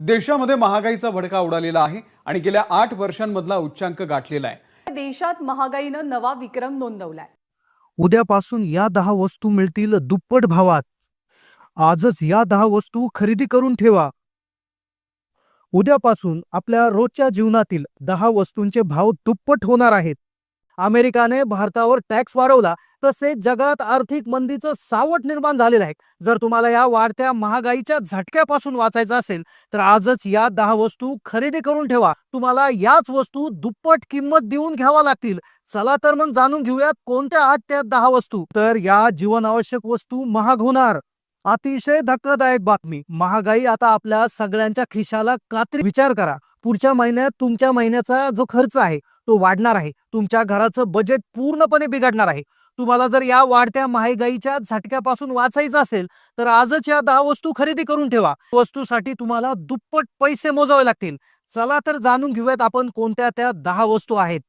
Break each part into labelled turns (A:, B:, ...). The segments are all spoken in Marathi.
A: देशामध्ये महागाईचा भडका उडालेला आहे आणि गेल्या आठ वर्षांमधला उच्चांक गाठलेला आहे.
B: देशात महागाईनं नवा विक्रम नोंदवलाय.
C: उद्यापासून या दहा वस्तू मिळतील दुप्पट भावात. आजच या दहा वस्तू खरेदी करून ठेवा. उद्यापासून आपल्या रोजच्या जीवनातील दहा वस्तूंचे भाव दुप्पट होणार आहेत. अमेरिकाने भारतावर टॅक्स वाढवला तसेच जगात आर्थिक मंदीचं सावट निर्माण झालेलं आहे. जर तुम्हाला या वाढत्या महागाईच्या झटक्यापासून वाचायचं असेल तर आजच या दहा वस्तू खरेदी करून ठेवा. तुम्हाला याच वस्तू दुप्पट किंमत देऊन घ्यावा लागतील. चला तर मग जाणून घेऊयात कोणत्या आहात त्या दहा वस्तू. तर या जीवनावश्यक वस्तू महाग होणार. अतिशय धक्कादायक बातमी. महागाई आता आपल्या सगळ्यांच्या खिशाला कात्री. विचार करा. पुढच्या महिन्यात तुमच्या महिन्याचा जो खर्च आहे तो वाढणार आहे. तुमच्या घराचं बजेट पूर्णपणे बिघडणार आहे. तुम्हाला जर या वाढत्या महागाईच्या झटक्यापासून वाचायचं असेल तर आजच या दहा वस्तू खरेदी करून ठेवा. वस्तूसाठी तुम्हाला दुप्पट पैसे मोजावे लागतील. चला तर जाणून घेऊयात आपण कोणत्या त्या दहा वस्तू आहेत.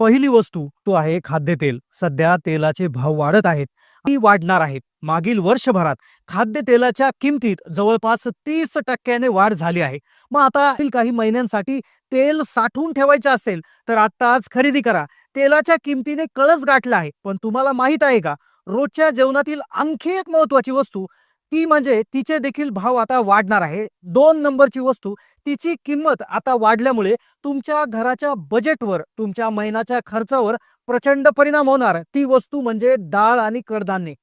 C: पहिली वस्तू तो आहे खाद्यतेल. सध्या तेलाचे भाव वाढत आहेत ती वाढणार आहेत. मागील वर्षभरात खाद्यतेलाच्या किमतीत जवळपास तीस टक्क्याने वाढ झाली आहे. मग आता काही महिन्यांसाठी तेल साठवून ठेवायचे असेल तर आता आज खरेदी करा. तेलाच्या किमतीने कळस गाठला आहे. पण तुम्हाला माहीत आहे का? रोजच्या जेवणातील आणखी एक महत्वाची वस्तू ती म्हणजे तिचे देखील भाव आता वाढणार आहे. दोन नंबरची वस्तू तिची किंमत आता वाढल्यामुळे तुमच्या घराच्या बजेटवर तुमच्या महिन्याच्या खर्चावर प्रचंड परिणाम होणार. ती वस्तू म्हणजे डाळ आणि कडधान्ये.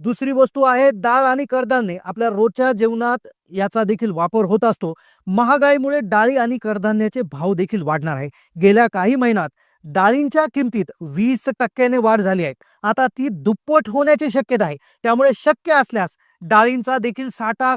C: दुसरी वस्तू आहे डाळ आणि कडधान्ये. आपल्या रोजच्या जेवणात याचा देखील वापर होत असतो. महागाईमुळे डाळी आणि कडधान्याचे भाव देखील वाढणार आहे. गेल्या काही महिन्यात डाळींच्या किमतीत वीस टक्क्याने वाढ झाली आहे. आता ती दुप्पट होण्याची शक्यता आहे. त्यामुळे शक्य असल्यास डाळींचा देखील साठा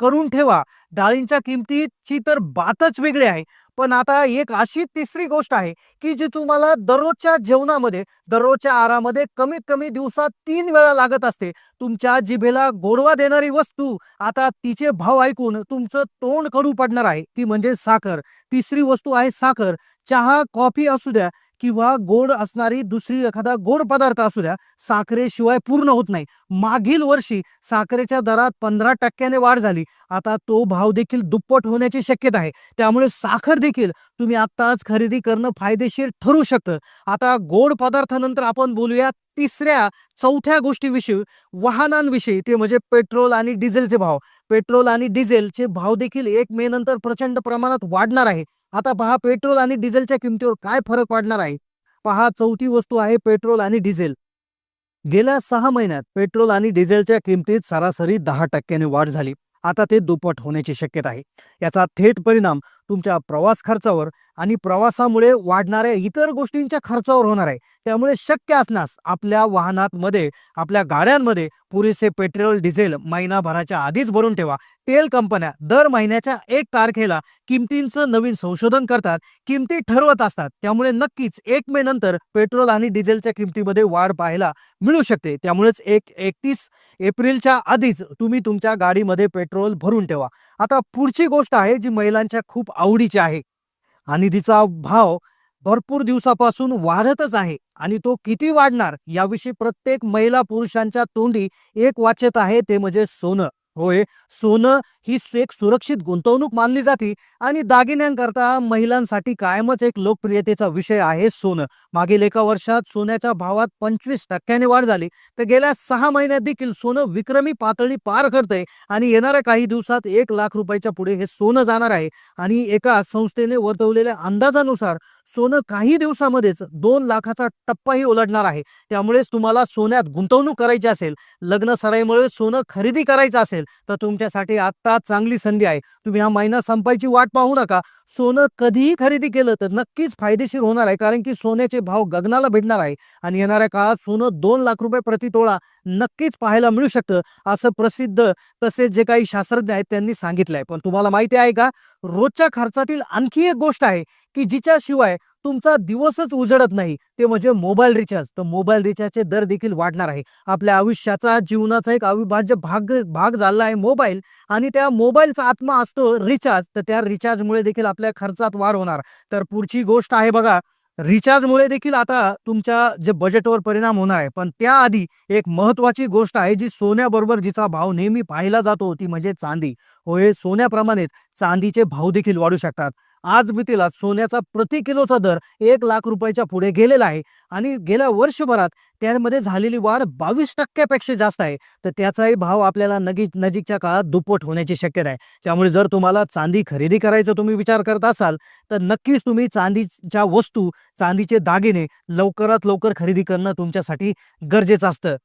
C: करून ठेवा. डाळींच्या किमतीची तर बातच वेगळी आहे. पण आता एक अशी तिसरी गोष्ट आहे की जी तुम्हाला दररोजच्या जेवणामध्ये दररोजच्या आहारामध्ये कमीत कमी दिवसात तीन वेळा लागत असते. तुमच्या जिभेला गोडवा देणारी वस्तू आता तिचे भाव ऐकून तुमचं तोंड कडू पडणार आहे. ती म्हणजे साखर. तिसरी वस्तू आहे साखर. चहा कॉफी असू द्या किंवा गोड असणारी दुसरी एखादा गोड पदार्थ असू द्या साखरेशिवाय पूर्ण होत नाही. मागील वर्षी साखरेच्या दरात पंधरा टक्क्याने वाढ झाली. आता तो भाव देखील दुप्पट होण्याची शक्यता आहे. त्यामुळे साखर देखील तुम्ही आत्ताच खरेदी करणं फायदेशीर ठरू शकतं. आता गोड पदार्थानंतर आपण बोलूया तिसऱ्या चौथ्या गोष्टीविषयी वाहनांविषयी. ते म्हणजे पेट्रोल आणि डिझेलचे भाव. पेट्रोल आणि डिझेलचे भाव देखील एक मे नंतर प्रचंड प्रमाणात वाढणार आहे. आता पहा पेट्रोल आणि डिझेलच्या किमतीवर काय फरक पडणार आहे? पहा चौथी वस्तू आहे पेट्रोल आणि डिझेल. गेल्या सहा महिन्यात पेट्रोल आणि डिझेलच्या किमतीत सरासरी दहा टक्क्याने वाढ झाली. आता ते दुप्पट होण्याची शक्यता आहे. याचा थेट परिणाम तुमच्या प्रवास खर्चावर आणि प्रवासामुळे वाढणाऱ्या इतर गोष्टींच्या खर्चावर होणार आहे. त्यामुळे शक्य असण्यास आपल्या वाहनांमध्ये आपल्या गाड्यांमध्ये पुरेसे पेट्रोल डिझेल महिनाभराच्या आधीच भरून ठेवा. तेल कंपन्या दर महिन्याच्या एक तारखेला किमतींचं नवीन संशोधन करतात. किमती ठरवत असतात. त्यामुळे नक्कीच एक मे नंतर पेट्रोल आणि डिझेलच्या किमतीमध्ये वाढ पाहायला मिळू शकते. त्यामुळेच एक एकतीस एप्रिलच्या आधीच तुम्ही तुमच्या गाडीमध्ये पेट्रोल भरून ठेवा. आता पुढची गोष्ट आहे जी महिलांच्या खूप आवडीची आहे. आणि तिचा भाव भरपूर दिवसापासून वाढतच आहे आणि तो किती वाढणार याविषयी प्रत्येक महिला पुरुषांच्या तोंडी एक वाचत आहे ते म्हणजे सोनं. होय सोनं ही एक सुरक्षित गुंतवणूक मानली जाते आणि दागिन्यांकरता महिलांसाठी कायमच एक लोकप्रियतेचा विषय आहे सोनं. मागील एका वर्षात सोन्याच्या भावात पंचवीस टक्क्याने वाढ झाली तर गेल्या सहा महिन्यात देखील सोनं विक्रमी पातळी पार करतंय आणि येणाऱ्या काही दिवसात एक लाख रुपयाच्या पुढे हे सोनं जाणार आहे. आणि एका संस्थेने वर्तवलेल्या अंदाजानुसार सोनं काही दिवसामध्येच दोन लाखाचा टप्पाही ओलांडणार आहे. त्यामुळेच तुम्हाला सोन्यात गुंतवणूक करायची असेल लग्न सराईमुळे सोनं खरेदी करायचं असेल तर तुमच्यासाठी आत्ता चांगली संधी आहे. तुम्ही हा महिना संपायची वाट पाहू नका. सोनं कधीही खरेदी केलं तर नक्कीच फायदेशीर होणार आहे कारण की सोन्याचे भाव गगनाला भेटणार आहे. आणि येणाऱ्या काळात सोनं दोन लाख रुपये प्रति तोळा नक्कीच पाहायला मिळू शकतं असं प्रसिद्ध तसेच जे काही शास्त्रज्ञ आहेत त्यांनी सांगितलं आहे पण तुम्हाला माहिती आहे का? रोजच्या खर्चातील आणखी एक गोष्ट आहे. की जिच्याशिवाय तुमचा दिवसच उजळत नाही. ते म्हणजे मोबाईल रिचार्ज तर मोबाईल रिचार्जचे दर देखील वाढणार आहे. आपल्या आयुष्याचा जीवनाचा एक अविभाज्य भाग भाग झाला आहे मोबाईल आणि त्या मोबाईलचा आत्मा असतो रिचार्ज तर त्या रिचार्जमुळे देखील आपल्या खर्चात वाढ होणार. तर पुढची गोष्ट आहे बघा रिचार्जमुळे देखील आता तुमच्या जे बजेटवर परिणाम होणार आहे. पण त्याआधी एक महत्वाची गोष्ट आहे जी सोन्याबरोबर जिचा भाव नेहमी पाहिला जातो ती म्हणजे चांदी. होय सोन्याप्रमाणेच चांदीचे भाव देखील वाढू शकतात. आज मितीला सोन्याचा प्रति किलोचा दर एक लाख रुपयाच्या पुढे गेलेला आहे आणि गेल्या वर्षभरात त्यामध्ये झालेली वाढ बावीस टक्क्यापेक्षा जास्त आहे. तर त्याचाही भाव आपल्याला नजीक नजीकच्या काळात दुप्पट होण्याची शक्यता आहे. त्यामुळे जर तुम्हाला चांदी खरेदी करायचं तुम्ही विचार करत असाल तर नक्कीच तुम्ही चांदीच्या वस्तू चांदीचे दागिने लवकरात लवकर खरेदी करणं तुमच्यासाठी गरजेचं असतं.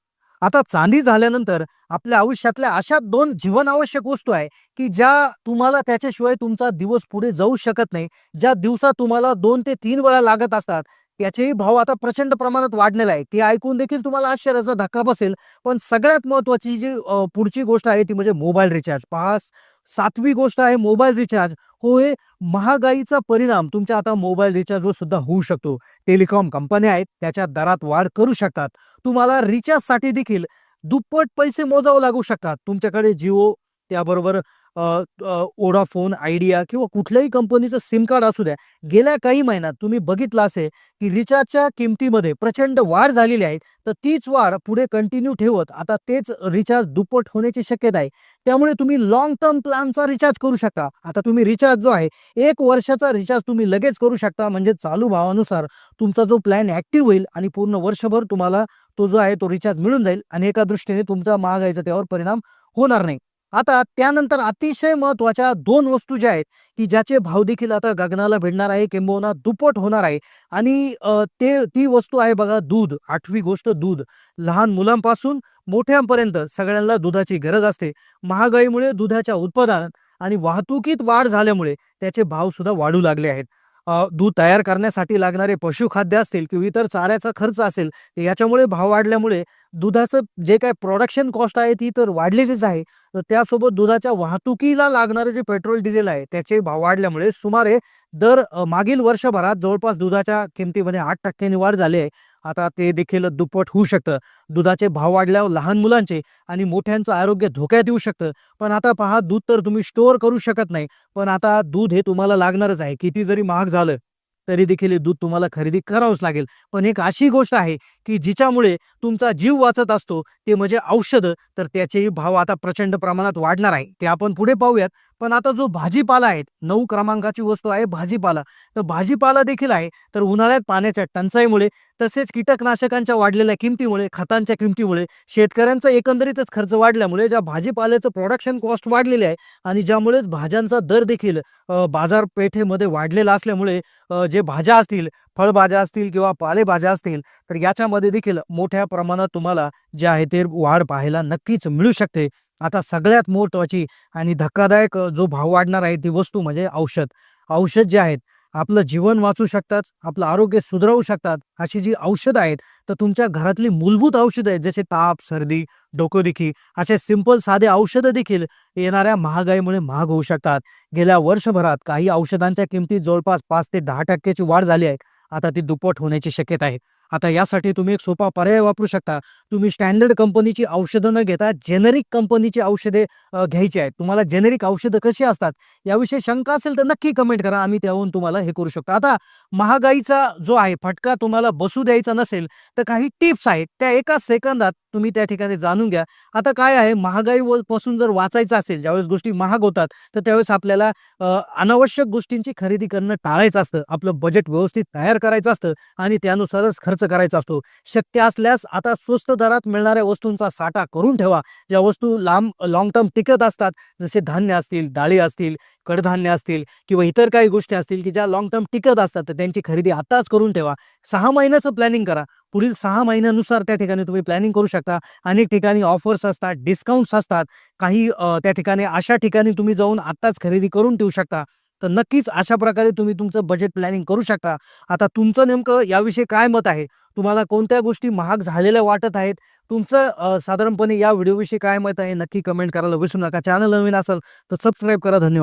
C: आता चांदी झाल्यानंतर आपल्या आयुष्यातल्या अशा दोन जीवनावश्यक वस्तू आहे की ज्या तुम्हाला त्याच्याशिवाय तुमचा दिवस पुढे जाऊ शकत नाही ज्या दिवसात तुम्हाला दोन ते तीन वेळा लागत असतात त्याचेही भाव आता प्रचंड प्रमाणात वाढलेला आहे ते ऐकून देखील तुम्हाला आश्चर्याचा धक्का बसेल पण सगळ्यात महत्वाची जी पुढची गोष्ट आहे ती म्हणजे मोबाईल रिचार्ज. पहा सातवी गोष्ट आहे मोबाईल रिचार्ज. होय महागाईचा परिणाम तुमच्या आता मोबाईल रिचार्जवर सुद्धा होऊ शकतो. टेलिकॉम कंपन्या आहेत त्याच्या दरात वाढ करू शकतात. तुम्हाला रिचार्जसाठी देखील दुप्पट पैसे मोजावं लागू शकतात. तुमच्याकडे जिओ त्याबरोबर ओडाफोन आयडिया किंवा कुठल्याही कंपनीचं सिम कार्ड असू द्या गेल्या काही महिन्यात तुम्ही बघितलं असेल की रिचार्जच्या किमतीमध्ये प्रचंड वाढ झालेली आहे तर तीच वाढ पुढे कंटिन्यू ठेवत आता तेच रिचार्ज दुप्पट होण्याची शक्यता आहे. त्यामुळे तुम्ही लॉंग टर्म प्लॅनचा रिचार्ज करू शकता. आता तुम्ही रिचार्ज जो आहे एक वर्षाचा रिचार्ज तुम्ही लगेच करू शकता. म्हणजे चालू भावानुसार तुमचा जो प्लॅन ॲक्टिव्ह होईल आणि पूर्ण वर्षभर तुम्हाला तो जो आहे तो रिचार्ज मिळून जाईल आणि एका दृष्टीने तुमचा महागाईचा त्यावर परिणाम होणार नाही. आता त्यानंतर अतिशय महत्त्वाच्या दोन वस्तू ज्या आहेत की ज्याचे भाव देखील आता गगनाला भिडणार आहे किंबहुना दुप्पट होणार आहे. आणि ते ती वस्तू आहे बघा दूध आठवी गोष्ट दूध. लहान मुलांपासून मोठ्यांपर्यंत सगळ्यांना दुधाची गरज असते. महागाईमुळे दुधाच्या उत्पादनात आणि वाहतुकीत वाढ झाल्यामुळे त्याचे भाव सुद्धा वाढू लागले आहेत. दूध तयार करण्यासाठी लागणारे पशुखाद्य असतील किंवा इतर चाऱ्याचा खर्च असेल याच्यामुळे भाव वाढल्यामुळे दुधाचं जे काय प्रोडक्शन कॉस्ट आहे ती तर वाढलेलीच आहे. तर त्यासोबत दुधाच्या वाहतुकीला लागणारे जे पेट्रोल डिझेल आहे त्याचे भाव वाढल्यामुळे सुमारे दर मागील वर्षभरात जवळपास दुधाच्या किमतीमध्ये आठ टक्क्यांनी वाढ झाली आहे. आता ते देखील दुप्पट होऊ शकतं. दुधाचे भाव वाढल्यावर लहान मुलांचे आणि मोठ्यांचं आरोग्य धोक्यात येऊ शकतं. पण आता पहा दूध तर तुम्ही स्टोअर करू शकत नाही. पण आता दूध हे तुम्हाला लागणारच आहे. किती जरी महाग झालं तरी देखील हे दूध तुम्हाला खरेदी करावंच लागेल. पण एक अशी गोष्ट आहे की जिच्यामुळे तुमचा जीव वाचत असतो ते म्हणजे औषधं. तर त्याचेही भाव आता प्रचंड प्रमाणात वाढणार आहे. ते आपण पुढे पाहूयात. पण आता जो भाजीपाला आहे नऊ क्रमांकाची वस्तू आहे भाजीपाला. तर भाजीपाला देखील आहे तर उन्हाळ्यात पाण्याच्या टंचाईमुळे तसेच कीटकनाशकांच्या वाढलेल्या किमतीमुळे खतांच्या किमतीमुळे शेतकऱ्यांचा एकंदरीतच खर्च वाढल्यामुळे ज्या भाजीपाल्याचं प्रोडक्शन कॉस्ट वाढलेले आहे आणि ज्यामुळेच भाज्यांचा दर देखील बाजारपेठेमध्ये वाढलेला असल्यामुळे जे भाज्या असतील फळभाज्या असतील किंवा पालेभाज्या असतील तर याच्यामध्ये देखील मोठ्या प्रमाणात तुम्हाला जे आहे ते वाढ पाहायला नक्कीच मिळू शकते. आता सगळ्यात महत्वाची आणि धक्कादायक जो भाव वाढणार आहे ती वस्तू म्हणजे औषध. औषध जे आहेत आपलं जीवन वाचू शकतात आपलं आरोग्य सुधारवू शकतात अशी जी औषधं आहेत तर तुमच्या घरातली मूलभूत औषधं आहेत जसे ताप सर्दी डोकेदुखी असे सिंपल साधे औषधं देखील येणाऱ्या महागाईमुळे महाग होऊ शकतात. गेल्या वर्षभरात काही औषधांच्या किमती जवळपास पाच ते दहा टक्क्याची वाढ झाली आहे. आता ती दुप्पट होण्याची शक्यता आहे. आता यासाठी तुम्ही एक सोपा पर्याय वापरू शकता. तुम्ही स्टँडर्ड कंपनीची औषधं न घेता जेनेरिक कंपनीची औषधे घ्यायची आहेत. तुम्हाला जेनेरिक औषधं कशी असतात याविषयी शंका असेल तर नक्की कमेंट करा. आम्ही त्याहून तुम्हाला हे करू शकतो. आता महागाईचा जो आहे फटका तुम्हाला बसू द्यायचा नसेल तर काही टिप्स आहेत. त्या एका सेकंदात तुम्ही त्या ठिकाणी जाणून घ्या. आता काय आहे महागाई व- पासून जर वाचायचं असेल ज्यावेळेस गोष्टी महाग होतात तर त्यावेळेस आपल्याला अनावश्यक गोष्टींची खरेदी करणं टाळायचं असतं. आपलं बजेट व्यवस्थित तयार करायचं असतं आणि त्यानुसारच खर्च करायचा असतो. शक्य असल्यास आता स्वस्त दरात मिळणाऱ्या वस्तूंचा साठा करून ठेवा. ज्या वस्तू लांब लॉंग टर्म टिकत असतात जसे धान्य असतील डाळी असतील कडधान्य असतील किंवा इतर काही गोष्टी असतील की ज्या लॉंग टर्म टिकत असतात तर त्यांची खरेदी आताच करून ठेवा. सहा महिन्याचं प्लॅनिंग करा. पुढील सहा महिन्यानुसार त्या ठिकाणी तुम्ही प्लॅनिंग करू शकता. अनेक ठिकाणी ऑफर्स असतात डिस्काउंट्स असतात. काही त्या ठिकाणी अशा ठिकाणी तुम्ही जाऊन आत्ताच खरेदी करून ठेवू शकता. तर नक्कीच अशा प्रकारे तुम्ही तुमचं बजेट प्लॅनिंग करू शकता. आता तुमचं नेमकं याविषयी काय मत आहे? तुम्हाला कोणत्या गोष्टी महाग झालेल्या वाटत आहेत? तुमचं साधारणपणे या व्हिडिओविषयी काय मत आहे? नक्की कमेंट करायला विसरू नका. चॅनल नवीन असेल तर सबस्क्राईब करा. धन्यवाद.